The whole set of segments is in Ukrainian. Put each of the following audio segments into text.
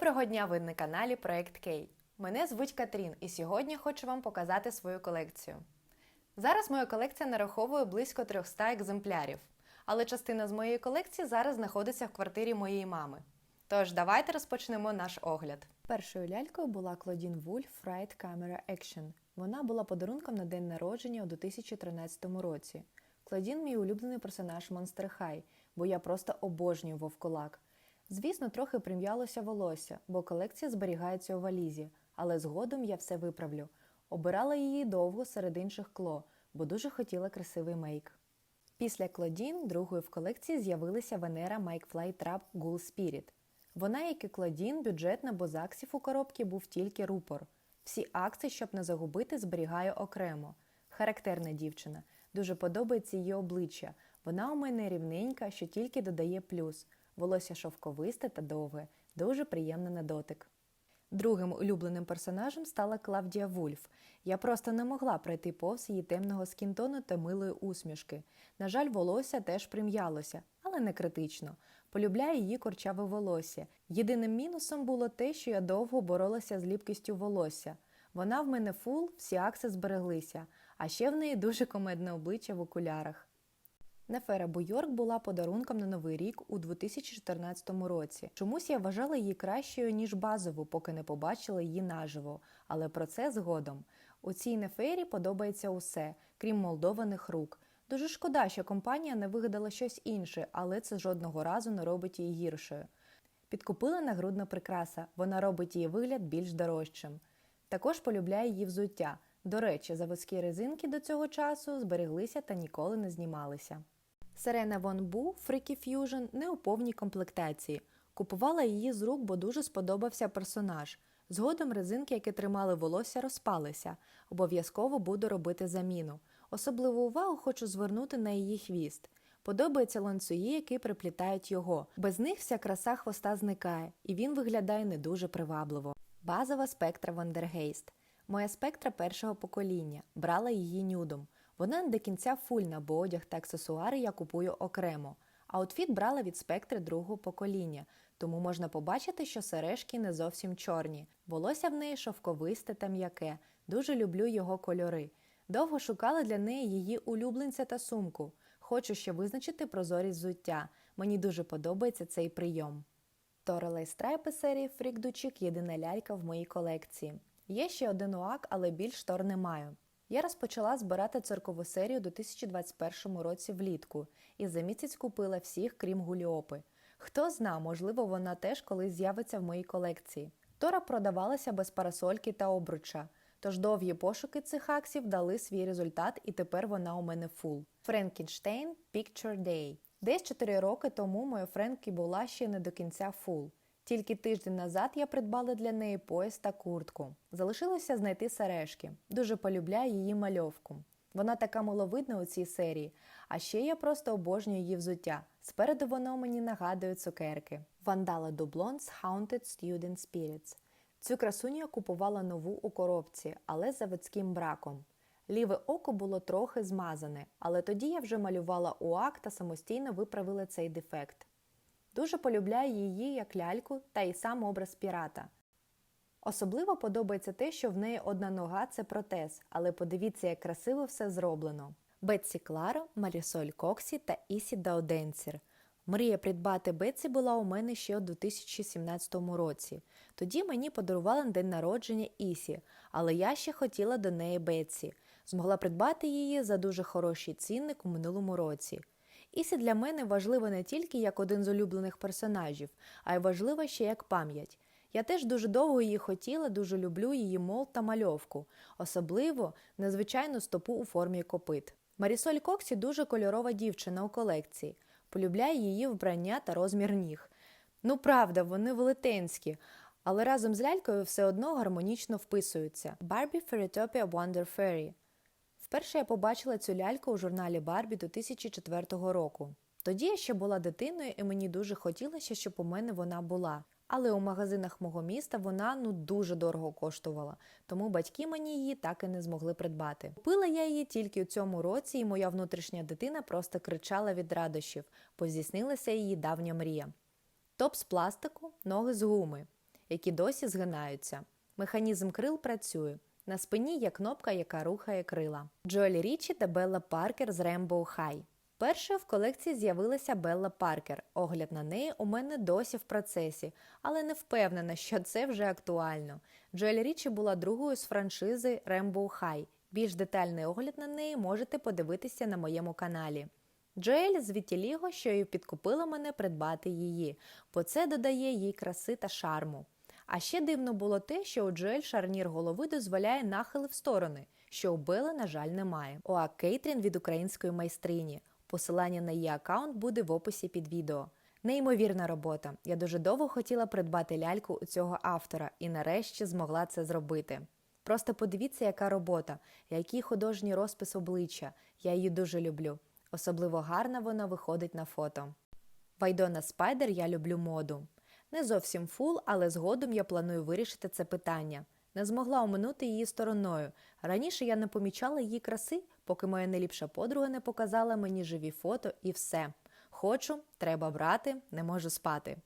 Доброго дня! Ви на каналі Проект Кей. Мене звуть Катрін, і сьогодні хочу вам показати свою колекцію. Зараз моя колекція нараховує близько 300 екземплярів, але частина з моєї колекції зараз знаходиться в квартирі моєї мами. Тож давайте розпочнемо наш огляд. Першою лялькою була Клодін Вульф Fright Camera Action. Вона була подарунком на день народження у 2013 році. Клодін мій улюблений персонаж Monster High, бо я просто обожнюю вовкулак. Звісно, трохи прим'ялося волосся, бо колекція зберігається у валізі, але згодом я все виправлю. Обирала її довго серед інших кло, бо дуже хотіла красивий мейк. Після Клодін другою в колекції з'явилася Венера Майкфлай Trap Ghoul Spirit. Вона, як і Клодін, бюджетна, бо заксів у коробці був тільки рупор. Всі акції, щоб не загубити, зберігаю окремо. Характерна дівчина. Дуже подобається її обличчя. Вона у мене рівненька, що тільки додає плюс. Волосся шовковисте та довге, дуже приємне на дотик. Другим улюбленим персонажем стала Клавдія Вульф. Я просто не могла пройти повз її темного скінтону та милої усмішки. На жаль, волосся теж прим'ялося, але не критично. Полюбляю її корчаве волосся. Єдиним мінусом було те, що я довго боролася з ліпкістю волосся. Вона в мене фул, всі акси збереглися, а ще в неї дуже комедне обличчя в окулярах. Нефера Буйорк була подарунком на Новий рік у 2014 році. Чомусь я вважала її кращою, ніж базову, поки не побачила її наживо, але про це згодом. У цій нефері подобається усе, крім молдованих рук. Дуже шкода, що компанія не вигадала щось інше, але це жодного разу не робить її гіршою. Підкупила нагрудна прикраса, вона робить її вигляд більш дорожчим. Також полюбляє її взуття. До речі, заводські резинки до цього часу збереглися та ніколи не знімалися. Сирена Вон Бу Freaky Fusion не у повній комплектації. Купувала її з рук, бо дуже сподобався персонаж. Згодом резинки, які тримали волосся, розпалися. Обов'язково буду робити заміну. Особливу увагу хочу звернути на її хвіст. Подобаються ланцюги, які приплітають його. Без них вся краса хвоста зникає, і він виглядає не дуже привабливо. Базова спектра Вандергейст. Моя спектра першого покоління. Брала її нюдом. Вона не до кінця фульна, бо одяг та аксесуари я купую окремо. Аутфіт брала від спектри другого покоління, тому можна побачити, що сережки не зовсім чорні. Волосся в неї шовковисте та м'яке. Дуже люблю його кольори. Довго шукала для неї її улюбленця та сумку. Хочу ще визначити прозорість взуття. Мені дуже подобається цей прийом. Торелей страйпи серії Фрікдучик єдина лялька в моїй колекції. Є ще один уак, але більш тор не маю. Я розпочала збирати циркову серію у 2021 році влітку і за місяць купила всіх, крім Гуліопи. Хто зна, можливо, вона теж колись з'явиться в моїй колекції. Тора продавалася без парасольки та обруча, тож довгі пошуки цих аксів дали свій результат, і тепер вона у мене фул. Френкінштейн Picture Day. Десь 4 роки тому моя Френкі була ще не до кінця фул. Тільки тиждень назад я придбала для неї пояс та куртку. Залишилося знайти сережки. Дуже полюбляю її мальовку. Вона така миловидна у цій серії, а ще я просто обожнюю її взуття. Спереду воно мені нагадує цукерки. Вандала Дублонс Haunted Student Spirits. Цю красуню я купувала нову у коробці, але з заводським браком. Ліве око було трохи змазане, але тоді я вже малювала уак та самостійно виправила цей дефект. Дуже полюбляю її як ляльку та й сам образ пірата. Особливо подобається те, що в неї одна нога це протез, але подивіться, як красиво все зроблено. Бетсі Кларо, Марісоль Коксі та Ісі Дауденсір. Мрія придбати Бетсі була у мене ще у 2017 році. Тоді мені подарували на день народження Ісі, але я ще хотіла до неї Бетсі. Змогла придбати її за дуже хороший цінник у минулому році. Ісі для мене важлива не тільки як один з улюблених персонажів, а й важлива ще як пам'ять. Я теж дуже довго її хотіла, дуже люблю її мол та мальовку, особливо незвичайну стопу у формі копит. Марісоль Коксі дуже кольорова дівчина у колекції. Полюбляю її вбрання та розмір ніг. Ну, правда, вони велетенські, але разом з лялькою все одно гармонічно вписуються. Barbie Fairytopia Wonder Fairy Вперше я побачила цю ляльку у журналі Барбі 2004 року. Тоді я ще була дитиною, і мені дуже хотілося, щоб у мене вона була. Але у магазинах мого міста вона ну дуже дорого коштувала, тому батьки мені її так і не змогли придбати. Купила я її тільки у цьому році, і моя внутрішня дитина просто кричала від радощів, бо здійснилася її давня мрія. Топ з пластику, ноги з гуми. які досі згинаються. Механізм крил працює. На спині є кнопка, яка рухає крила. Джоелі Річі та Белла Паркер з Rainbow High. Першою в колекції з'явилася Белла Паркер. Огляд на неї у мене досі в процесі, але не впевнена, що це вже актуально. Джоелі Річі була другою з франшизи Rainbow High. Більш детальний огляд на неї можете подивитися на моєму каналі. Джоель з Вітіліго, що і підкупила мене придбати її, бо це додає їй краси та шарму. А ще дивно було те, що у Джоель шарнір голови дозволяє нахили в сторони, що у Бели, на жаль, немає. Оа Кейтрін від української майстрині. Посилання на її аккаунт буде в описі під відео. Неймовірна робота. Я дуже довго хотіла придбати ляльку у цього автора і нарешті змогла це зробити. Просто подивіться, яка робота, який художній розпис обличчя. Я її дуже люблю. Особливо гарно вона виходить на фото. Вайдона Спайдер я люблю моду. Не зовсім фул, але згодом я планую вирішити це питання. Не змогла оминути її стороною. Раніше я не помічала її краси, поки моя неліпша подруга не показала мені живі фото і все. Хочу, треба брати, не можу спати.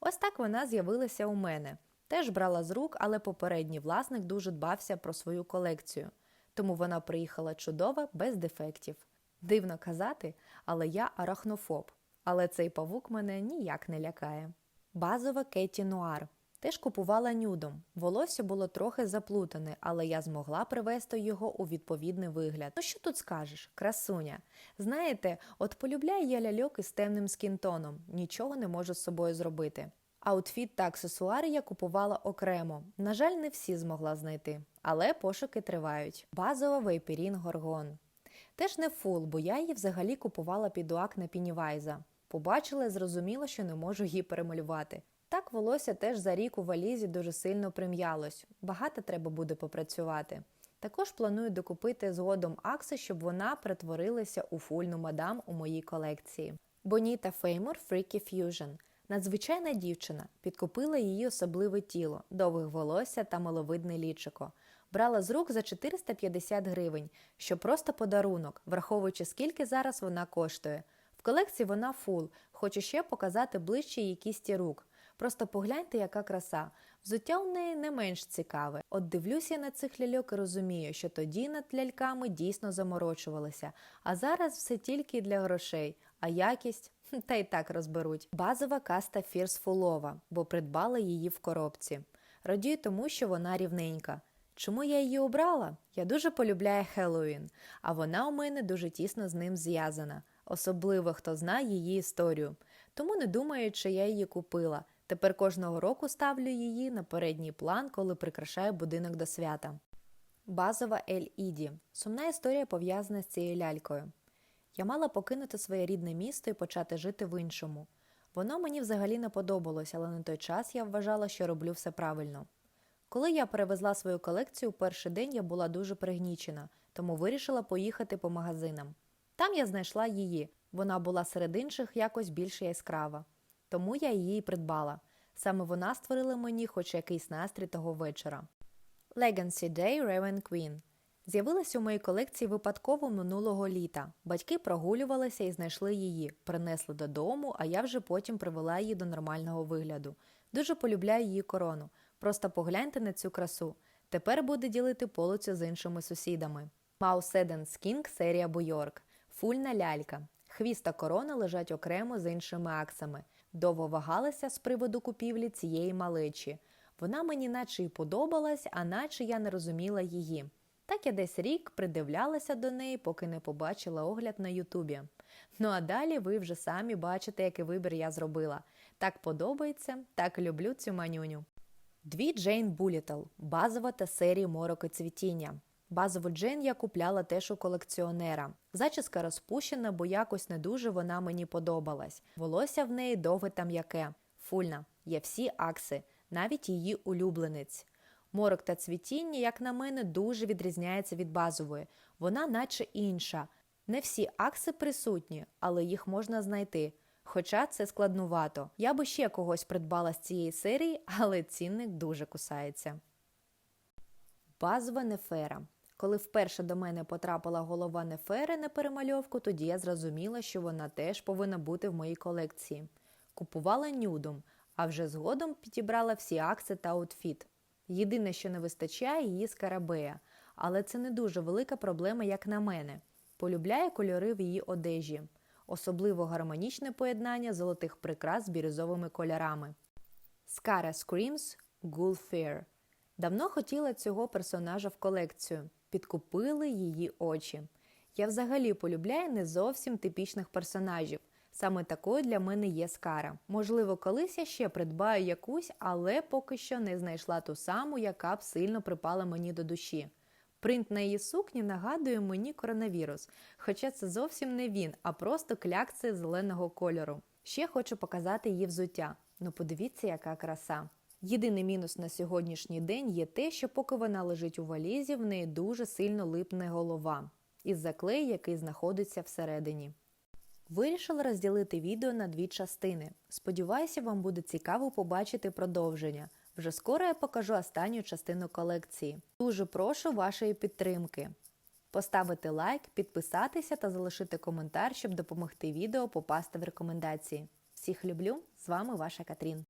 Ось так вона з'явилася у мене. Теж брала з рук, але попередній власник дуже дбався про свою колекцію. Тому вона приїхала чудова, без дефектів. Дивно казати, але я арахнофоб. Але цей павук мене ніяк не лякає. Базова Кеті Нуар. Теж купувала нюдом. Волосся було трохи заплутане, але я змогла привести його у відповідний вигляд. Ну що тут скажеш? Красуня. Знаєте, от полюбляю я ляльок із темним скінтоном, нічого не можу з собою зробити. Аутфіт та аксесуари я купувала окремо. На жаль, не всі змогла знайти, але пошуки тривають. Базова Вейперін Горгон. Теж не фул, бо я її взагалі купувала під уак на Пінівайза. Побачила і зрозуміла, що не можу її перемалювати. Так волосся теж за рік у валізі дуже сильно прим'ялось. Багато треба буде попрацювати. Також планую докупити згодом акси, щоб вона перетворилася у фульну мадам у моїй колекції. Боніта Феймор Freaky Fusion. Надзвичайна дівчина підкупила її особливе тіло, довге волосся та маловидне лічико. Брала з рук за 450 гривень, що просто подарунок, враховуючи скільки зараз вона коштує. В колекції вона фул, хочу ще показати ближче її кісті рук. Просто погляньте, яка краса. Взуття у неї не менш цікаве. От дивлюся на цих ляльок і розумію, що тоді над ляльками дійсно заморочувалися, а зараз все тільки для грошей, а якість та й так розберуть. Базова каста фірсфулова, бо придбала її в коробці. Радію тому, що вона рівненька. Чому я її обрала? Я дуже полюбляю Хеллоуін, а вона у мене дуже тісно з ним зв'язана, особливо хто знає її історію. Тому не думаю, чи я її купила. Тепер кожного року ставлю її на передній план, коли прикрашаю будинок до свята. Базова Ель Іді. Сумна історія пов'язана з цією лялькою. Я мала покинути своє рідне місто і почати жити в іншому. Воно мені взагалі не подобалось, але на той час я вважала, що роблю все правильно. Коли я перевезла свою колекцію, перший день я була дуже пригнічена, тому вирішила поїхати по магазинам. Там я знайшла її. Вона була серед інших якось більш яскрава. Тому я її придбала. Саме вона створила мені хоч якийсь настрій того вечора. Legacy Day Raven Queen з'явилася у моїй колекції випадково минулого літа. Батьки прогулювалися і знайшли її, принесли додому, а я вже потім привела її до нормального вигляду. Дуже полюбляю її корону. Просто погляньте на цю красу. Тепер буде ділити полицю з іншими сусідами. Mouse Eden's King серія Буйорк. Фульна лялька. Хвіст та корона лежать окремо з іншими аксами. Довго вагалася з приводу купівлі цієї малечі. Вона мені наче й подобалась, а наче я не розуміла її. Так я десь рік придивлялася до неї, поки не побачила огляд на Ютубі. Ну а далі ви вже самі бачите, який вибір я зробила. Так подобається, так люблю цю манюню. Дві Джейн Булітл, базова та серії мороки цвітіння. Базову Джейн я купляла теж у колекціонера. Зачіска розпущена, бо якось не дуже вона мені подобалась. Волосся в неї довге та м'яке. Фульна, є всі акси, навіть її улюбленець. Морок та цвітіння, як на мене, дуже відрізняється від базової. Вона наче інша. Не всі акси присутні, але їх можна знайти. Хоча це складнувато. Я би ще когось придбала з цієї серії, але цінник дуже кусається. Базова нефера. Коли вперше до мене потрапила голова нефери на перемальовку, тоді я зрозуміла, що вона теж повинна бути в моїй колекції. Купувала нюдом, а вже згодом підібрала всі акси та аутфіт. Єдине, що не вистачає, її скарабея, але це не дуже велика проблема, як на мене. Полюбляє кольори в її одежі, особливо гармонічне поєднання золотих прикрас з бірюзовими кольорами. Скара Screams Ghoul Fair. Давно хотіла цього персонажа в колекцію. Підкупили її очі. Я взагалі полюбляю не зовсім типічних персонажів. Саме такою для мене є Скара. Можливо, колись я ще придбаю якусь, але поки що не знайшла ту саму, яка б сильно припала мені до душі. Принт на її сукні нагадує мені коронавірус, хоча це зовсім не він, а просто клякси зеленого кольору. Ще хочу показати її взуття. Ну подивіться, яка краса. Єдиний мінус на сьогоднішній день є те, що поки вона лежить у валізі, в неї дуже сильно липне голова із-за клею, який знаходиться всередині. Вирішила розділити відео на дві частини. Сподіваюся, вам буде цікаво побачити продовження. Вже скоро я покажу останню частину колекції. Дуже прошу вашої підтримки. Поставити лайк, підписатися та залишити коментар, щоб допомогти відео попасти в рекомендації. Всіх люблю! З вами ваша Катрін.